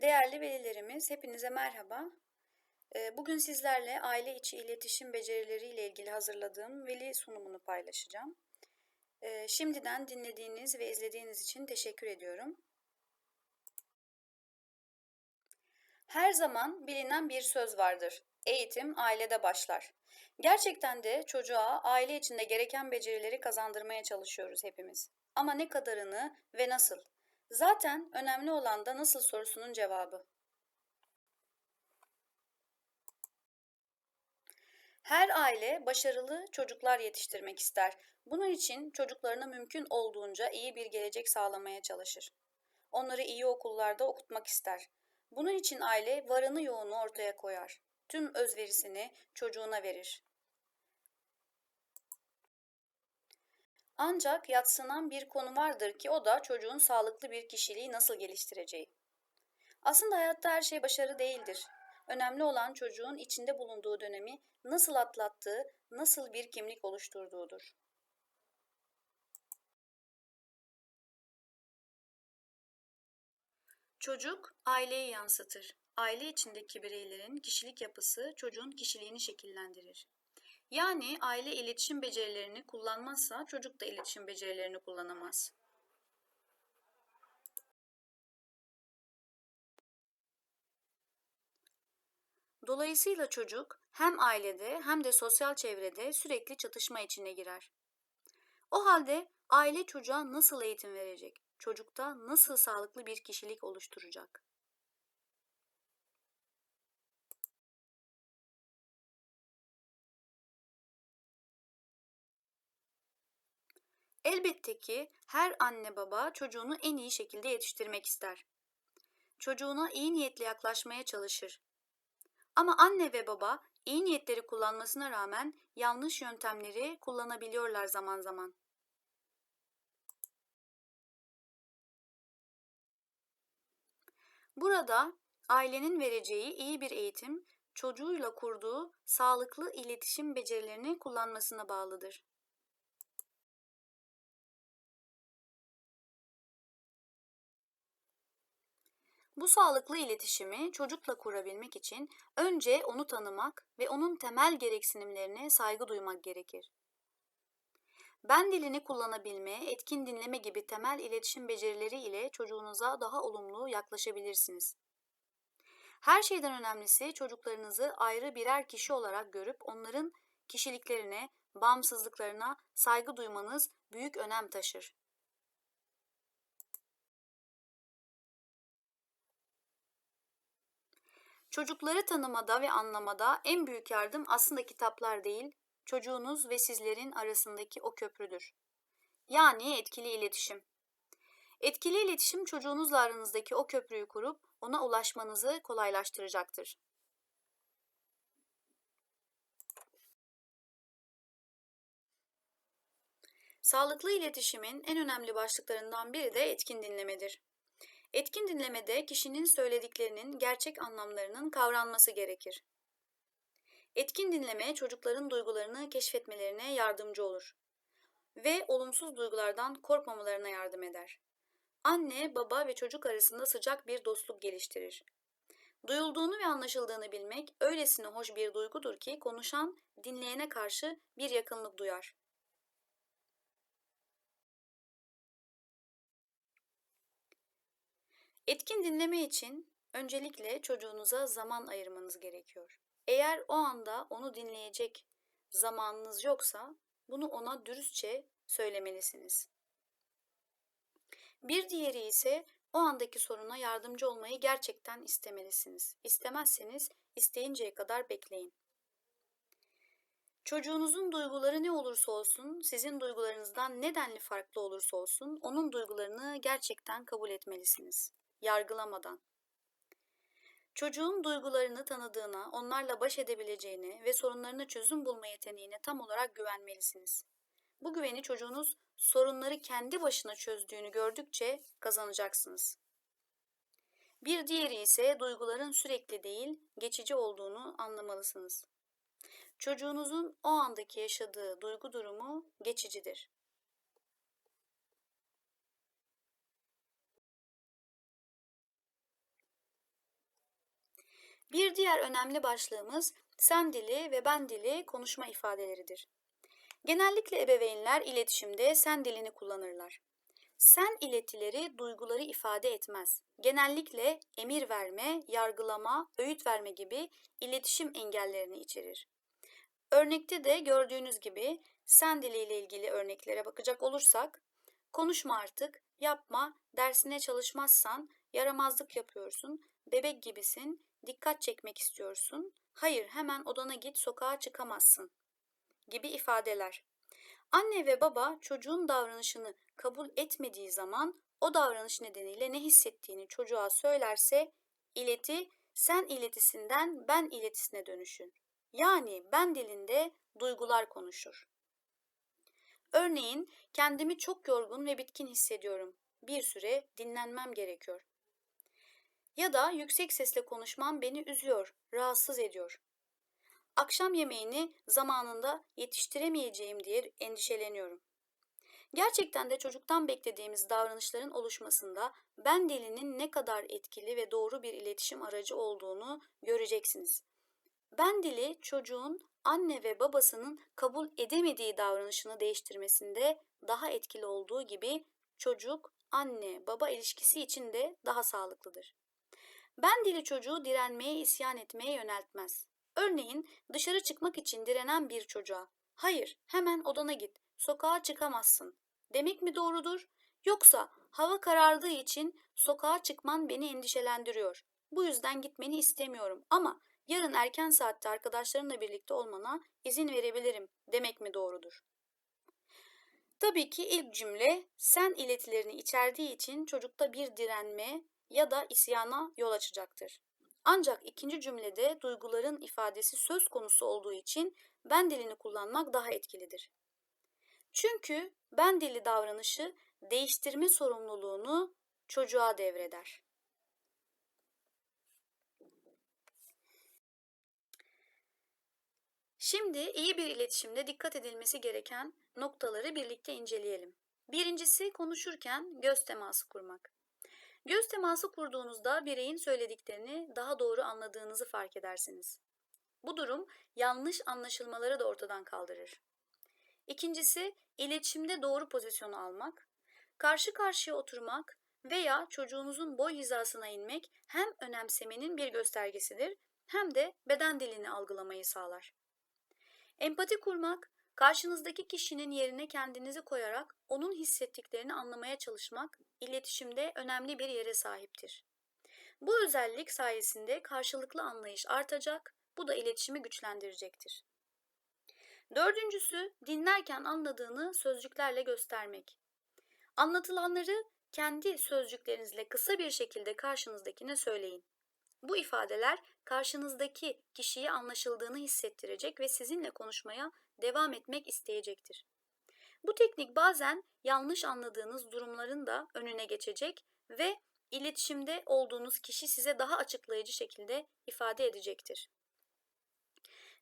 Değerli velilerimiz, hepinize merhaba. Ee, Bugün sizlerle aile içi iletişim becerileri ile ilgili hazırladığım veli sunumunu paylaşacağım. Ee, Şimdiden dinlediğiniz ve izlediğiniz için teşekkür ediyorum. Her zaman bilinen bir söz vardır. Eğitim ailede başlar. Gerçekten de çocuğa aile içinde gereken becerileri kazandırmaya çalışıyoruz hepimiz. Ama ne kadarını ve nasıl? Zaten önemli olan da nasıl sorusunun cevabı. Her aile başarılı çocuklar yetiştirmek ister. Bunun için çocuklarına mümkün olduğunca iyi bir gelecek sağlamaya çalışır. Onları iyi okullarda okutmak ister. Bunun için aile varını yoğunu ortaya koyar. Tüm özverisini çocuğuna verir. Ancak yatsınan bir konu vardır ki o da çocuğun sağlıklı bir kişiliği nasıl geliştireceği. Aslında hayatta her şey başarı değildir. Önemli olan çocuğun içinde bulunduğu dönemi nasıl atlattığı, nasıl bir kimlik oluşturduğudur. Çocuk aileyi yansıtır. Aile içindeki bireylerin kişilik yapısı çocuğun kişiliğini şekillendirir. Yani aile iletişim becerilerini kullanmazsa çocuk da iletişim becerilerini kullanamaz. Dolayısıyla çocuk hem ailede hem de sosyal çevrede sürekli çatışma içine girer. O halde aile çocuğa nasıl eğitim verecek? Çocukta nasıl sağlıklı bir kişilik oluşturacak? Elbette ki her anne baba çocuğunu en iyi şekilde yetiştirmek ister. Çocuğuna iyi niyetle yaklaşmaya çalışır. Ama anne ve baba iyi niyetleri kullanmasına rağmen yanlış yöntemleri kullanabiliyorlar zaman zaman. Burada ailenin vereceği iyi bir eğitim çocuğuyla kurduğu sağlıklı iletişim becerilerini kullanmasına bağlıdır. Bu sağlıklı iletişimi çocukla kurabilmek için önce onu tanımak ve onun temel gereksinimlerine saygı duymak gerekir. Ben dilini kullanabilme, etkin dinleme gibi temel iletişim becerileri ile çocuğunuza daha olumlu yaklaşabilirsiniz. Her şeyden önemlisi çocuklarınızı ayrı birer kişi olarak görüp onların kişiliklerine, bağımsızlıklarına saygı duymanız büyük önem taşır. Çocukları tanımada ve anlamada en büyük yardım aslında kitaplar değil, çocuğunuz ve sizlerin arasındaki o köprüdür. Yani etkili iletişim. Etkili iletişim çocuğunuzla aranızdaki o köprüyü kurup ona ulaşmanızı kolaylaştıracaktır. Sağlıklı iletişimin en önemli başlıklarından biri de etkin dinlemedir. Etkin dinlemede kişinin söylediklerinin gerçek anlamlarının kavranması gerekir. Etkin dinleme çocukların duygularını keşfetmelerine yardımcı olur ve olumsuz duygulardan korkmamalarına yardım eder. Anne, baba ve çocuk arasında sıcak bir dostluk geliştirir. Duyulduğunu ve anlaşıldığını bilmek öylesine hoş bir duygudur ki konuşan dinleyene karşı bir yakınlık duyar. Etkin dinleme için öncelikle çocuğunuza zaman ayırmanız gerekiyor. Eğer o anda onu dinleyecek zamanınız yoksa bunu ona dürüstçe söylemelisiniz. Bir diğeri ise o andaki soruna yardımcı olmayı gerçekten istemelisiniz. İstemezseniz isteyinceye kadar bekleyin. Çocuğunuzun duyguları ne olursa olsun, sizin duygularınızdan nedenli farklı olursa olsun, onun duygularını gerçekten kabul etmelisiniz yargılamadan. Çocuğun duygularını tanıdığına, onlarla baş edebileceğine ve sorunlarına çözüm bulma yeteneğine tam olarak güvenmelisiniz. Bu güveni çocuğunuz sorunları kendi başına çözdüğünü gördükçe kazanacaksınız. Bir diğeri ise duyguların sürekli değil, geçici olduğunu anlamalısınız. Çocuğunuzun o andaki yaşadığı duygu durumu geçicidir. Bir diğer önemli başlığımız sen dili ve ben dili konuşma ifadeleridir. Genellikle ebeveynler iletişimde sen dilini kullanırlar. Sen iletileri duyguları ifade etmez. Genellikle emir verme, yargılama, öğüt verme gibi iletişim engellerini içerir. Örnekte de gördüğünüz gibi sen diliyle ilgili örneklere bakacak olursak, konuşma artık, yapma, dersine çalışmazsan yaramazlık yapıyorsun, bebek gibisin, dikkat çekmek istiyorsun, hayır hemen odana git sokağa çıkamazsın gibi ifadeler. Anne ve baba çocuğun davranışını kabul etmediği zaman o davranış nedeniyle ne hissettiğini çocuğa söylerse ileti sen iletisinden ben iletisine dönüşür. Yani ben dilinde duygular konuşur. Örneğin kendimi çok yorgun ve bitkin hissediyorum. Bir süre dinlenmem gerekiyor. Ya da yüksek sesle konuşmam beni üzüyor, rahatsız ediyor. Akşam yemeğini zamanında yetiştiremeyeceğim diye endişeleniyorum. Gerçekten de çocuktan beklediğimiz davranışların oluşmasında ben dilinin ne kadar etkili ve doğru bir iletişim aracı olduğunu göreceksiniz. Ben dili çocuğun anne ve babasının kabul edemediği davranışını değiştirmesinde daha etkili olduğu gibi çocuk anne baba ilişkisi için de daha sağlıklıdır. Ben dili çocuğu direnmeye, isyan etmeye yöneltmez. Örneğin dışarı çıkmak için direnen bir çocuğa hayır hemen odana git sokağa çıkamazsın demek mi doğrudur? Yoksa hava karardığı için sokağa çıkman beni endişelendiriyor. Bu yüzden gitmeni istemiyorum ama yarın erken saatte arkadaşlarınla birlikte olmana izin verebilirim demek mi doğrudur? Tabii ki ilk cümle sen iletilerini içerdiği için çocukta bir direnme ya da isyana yol açacaktır. Ancak ikinci cümlede duyguların ifadesi söz konusu olduğu için ben dilini kullanmak daha etkilidir. Çünkü ben dili davranışı değiştirme sorumluluğunu çocuğa devreder. Şimdi iyi bir iletişimde dikkat edilmesi gereken noktaları birlikte inceleyelim. Birincisi konuşurken göz teması kurmak. Göz teması kurduğunuzda bireyin söylediklerini daha doğru anladığınızı fark edersiniz. Bu durum yanlış anlaşılmaları da ortadan kaldırır. İkincisi, iletişimde doğru pozisyonu almak. Karşı karşıya oturmak veya çocuğunuzun boy hizasına inmek hem önemsemenin bir göstergesidir hem de beden dilini algılamayı sağlar. Empati kurmak, karşınızdaki kişinin yerine kendinizi koyarak onun hissettiklerini anlamaya çalışmak iletişimde önemli bir yere sahiptir. Bu özellik sayesinde karşılıklı anlayış artacak, bu da iletişimi güçlendirecektir. Dördüncüsü, dinlerken anladığını sözcüklerle göstermek. Anlatılanları kendi sözcüklerinizle kısa bir şekilde karşınızdakine söyleyin. Bu ifadeler karşınızdaki kişiye anlaşıldığını hissettirecek ve sizinle konuşmaya devam etmek isteyecektir. Bu teknik bazen yanlış anladığınız durumların da önüne geçecek ve iletişimde olduğunuz kişi size daha açıklayıcı şekilde ifade edecektir.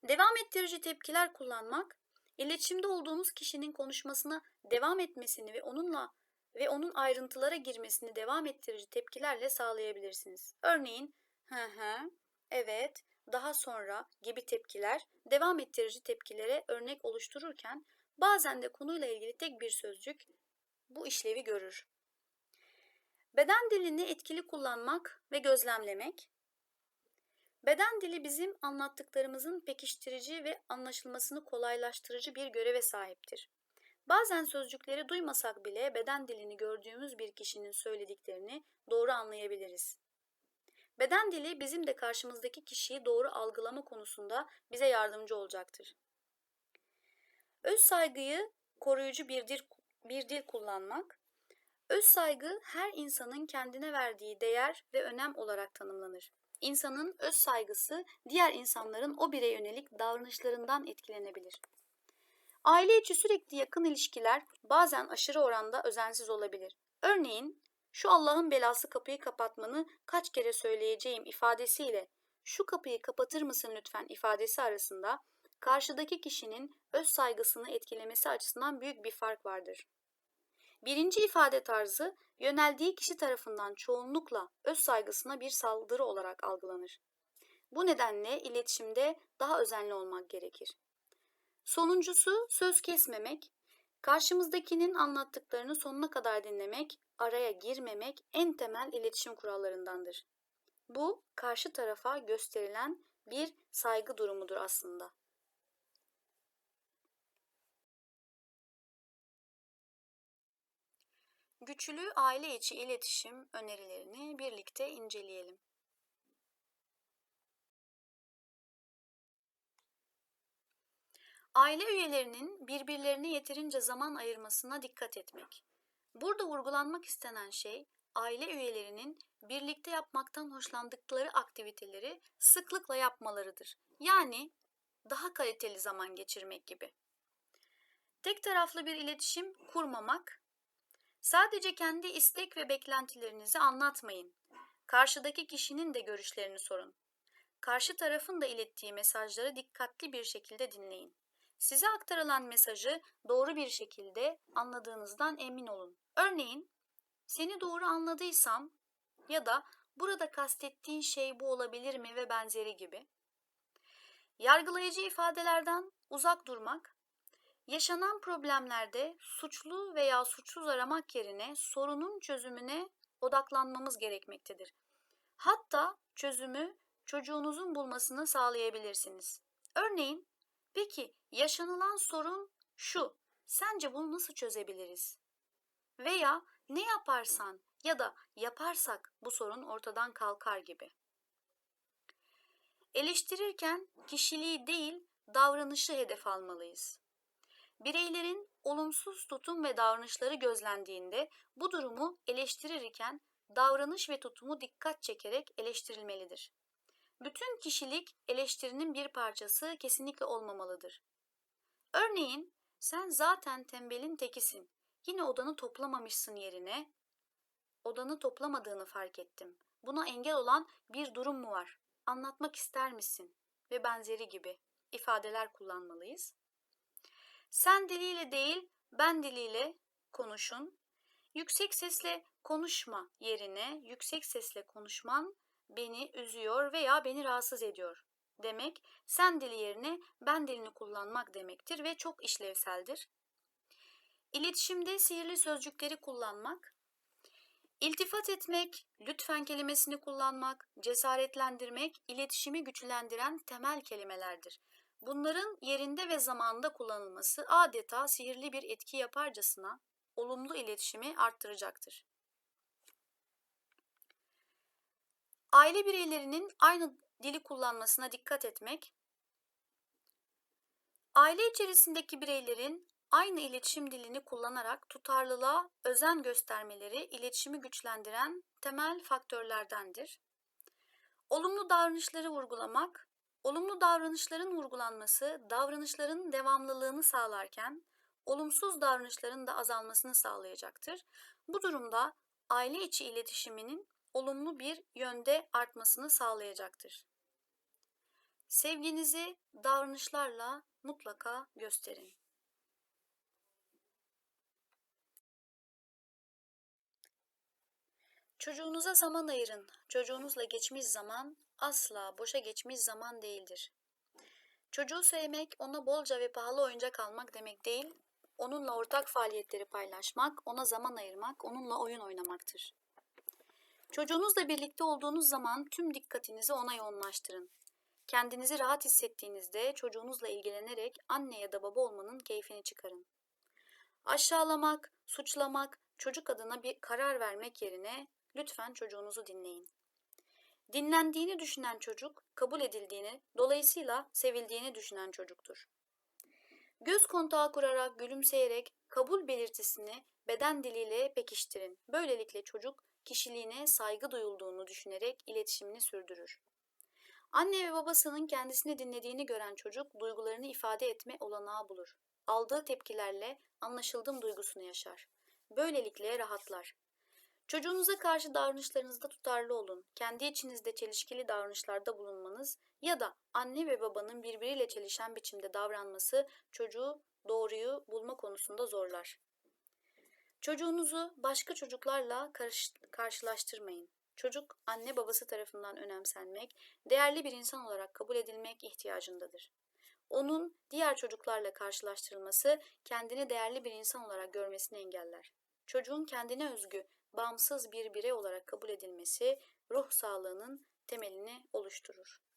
Devam ettirici tepkiler kullanmak, iletişimde olduğunuz kişinin konuşmasına devam etmesini ve onunla ve onun ayrıntılara girmesini devam ettirici tepkilerle sağlayabilirsiniz. Örneğin hı hı, evet, daha sonra gibi tepkiler devam ettirici tepkilere örnek oluştururken bazen de konuyla ilgili tek bir sözcük bu işlevi görür. Beden dilini etkili kullanmak ve gözlemlemek Beden dili bizim anlattıklarımızın pekiştirici ve anlaşılmasını kolaylaştırıcı bir göreve sahiptir. Bazen sözcükleri duymasak bile beden dilini gördüğümüz bir kişinin söylediklerini doğru anlayabiliriz. Beden dili bizim de karşımızdaki kişiyi doğru algılama konusunda bize yardımcı olacaktır. Öz saygıyı koruyucu bir dil, bir dil kullanmak. Öz saygı her insanın kendine verdiği değer ve önem olarak tanımlanır. İnsanın öz saygısı diğer insanların o bireye yönelik davranışlarından etkilenebilir. Aile içi sürekli yakın ilişkiler bazen aşırı oranda özensiz olabilir. Örneğin şu Allah'ın belası kapıyı kapatmanı kaç kere söyleyeceğim ifadesiyle şu kapıyı kapatır mısın lütfen ifadesi arasında karşıdaki kişinin öz saygısını etkilemesi açısından büyük bir fark vardır. Birinci ifade tarzı yöneldiği kişi tarafından çoğunlukla öz saygısına bir saldırı olarak algılanır. Bu nedenle iletişimde daha özenli olmak gerekir. Sonuncusu söz kesmemek. Karşımızdakinin anlattıklarını sonuna kadar dinlemek, araya girmemek en temel iletişim kurallarındandır. Bu karşı tarafa gösterilen bir saygı durumudur aslında. Güçlü aile içi iletişim önerilerini birlikte inceleyelim. Aile üyelerinin birbirlerine yeterince zaman ayırmasına dikkat etmek. Burada vurgulanmak istenen şey aile üyelerinin birlikte yapmaktan hoşlandıkları aktiviteleri sıklıkla yapmalarıdır. Yani daha kaliteli zaman geçirmek gibi. Tek taraflı bir iletişim kurmamak, sadece kendi istek ve beklentilerinizi anlatmayın. Karşıdaki kişinin de görüşlerini sorun. Karşı tarafın da ilettiği mesajları dikkatli bir şekilde dinleyin. Size aktarılan mesajı doğru bir şekilde anladığınızdan emin olun. Örneğin, seni doğru anladıysam ya da burada kastettiğin şey bu olabilir mi ve benzeri gibi. Yargılayıcı ifadelerden uzak durmak, yaşanan problemlerde suçlu veya suçsuz aramak yerine sorunun çözümüne odaklanmamız gerekmektedir. Hatta çözümü çocuğunuzun bulmasını sağlayabilirsiniz. Örneğin, peki yaşanılan sorun şu, sence bunu nasıl çözebiliriz? Veya ne yaparsan ya da yaparsak bu sorun ortadan kalkar gibi. Eleştirirken kişiliği değil, davranışı hedef almalıyız. Bireylerin olumsuz tutum ve davranışları gözlendiğinde bu durumu eleştirirken davranış ve tutumu dikkat çekerek eleştirilmelidir. Bütün kişilik eleştirinin bir parçası kesinlikle olmamalıdır. Örneğin sen zaten tembelin tekisin. Yine odanı toplamamışsın yerine. Odanı toplamadığını fark ettim. Buna engel olan bir durum mu var? Anlatmak ister misin? Ve benzeri gibi ifadeler kullanmalıyız. Sen diliyle değil, ben diliyle konuşun. Yüksek sesle konuşma yerine yüksek sesle konuşman beni üzüyor veya beni rahatsız ediyor demek sen dili yerine ben dilini kullanmak demektir ve çok işlevseldir. İletişimde sihirli sözcükleri kullanmak, iltifat etmek, lütfen kelimesini kullanmak, cesaretlendirmek, iletişimi güçlendiren temel kelimelerdir. Bunların yerinde ve zamanında kullanılması adeta sihirli bir etki yaparcasına olumlu iletişimi arttıracaktır. Aile bireylerinin aynı dili kullanmasına dikkat etmek, aile içerisindeki bireylerin aynı iletişim dilini kullanarak tutarlılığa özen göstermeleri iletişimi güçlendiren temel faktörlerdendir. Olumlu davranışları vurgulamak, olumlu davranışların vurgulanması davranışların devamlılığını sağlarken olumsuz davranışların da azalmasını sağlayacaktır. Bu durumda aile içi iletişiminin olumlu bir yönde artmasını sağlayacaktır. Sevginizi davranışlarla mutlaka gösterin. Çocuğunuza zaman ayırın. Çocuğunuzla geçmiş zaman asla boşa geçmiş zaman değildir. Çocuğu sevmek, ona bolca ve pahalı oyuncak almak demek değil, onunla ortak faaliyetleri paylaşmak, ona zaman ayırmak, onunla oyun oynamaktır. Çocuğunuzla birlikte olduğunuz zaman tüm dikkatinizi ona yoğunlaştırın. Kendinizi rahat hissettiğinizde çocuğunuzla ilgilenerek anne ya da baba olmanın keyfini çıkarın. Aşağılamak, suçlamak, çocuk adına bir karar vermek yerine lütfen çocuğunuzu dinleyin. Dinlendiğini düşünen çocuk, kabul edildiğini, dolayısıyla sevildiğini düşünen çocuktur. Göz kontağı kurarak, gülümseyerek kabul belirtisini beden diliyle pekiştirin. Böylelikle çocuk kişiliğine saygı duyulduğunu düşünerek iletişimini sürdürür. Anne ve babasının kendisini dinlediğini gören çocuk duygularını ifade etme olanağı bulur. Aldığı tepkilerle anlaşıldım duygusunu yaşar. Böylelikle rahatlar. Çocuğunuza karşı davranışlarınızda tutarlı olun. Kendi içinizde çelişkili davranışlarda bulunmanız ya da anne ve babanın birbiriyle çelişen biçimde davranması çocuğu doğruyu bulma konusunda zorlar. Çocuğunuzu başka çocuklarla karşılaştırmayın. Çocuk anne babası tarafından önemsenmek, değerli bir insan olarak kabul edilmek ihtiyacındadır. Onun diğer çocuklarla karşılaştırılması kendini değerli bir insan olarak görmesini engeller. Çocuğun kendine özgü bağımsız bir birey olarak kabul edilmesi ruh sağlığının temelini oluşturur.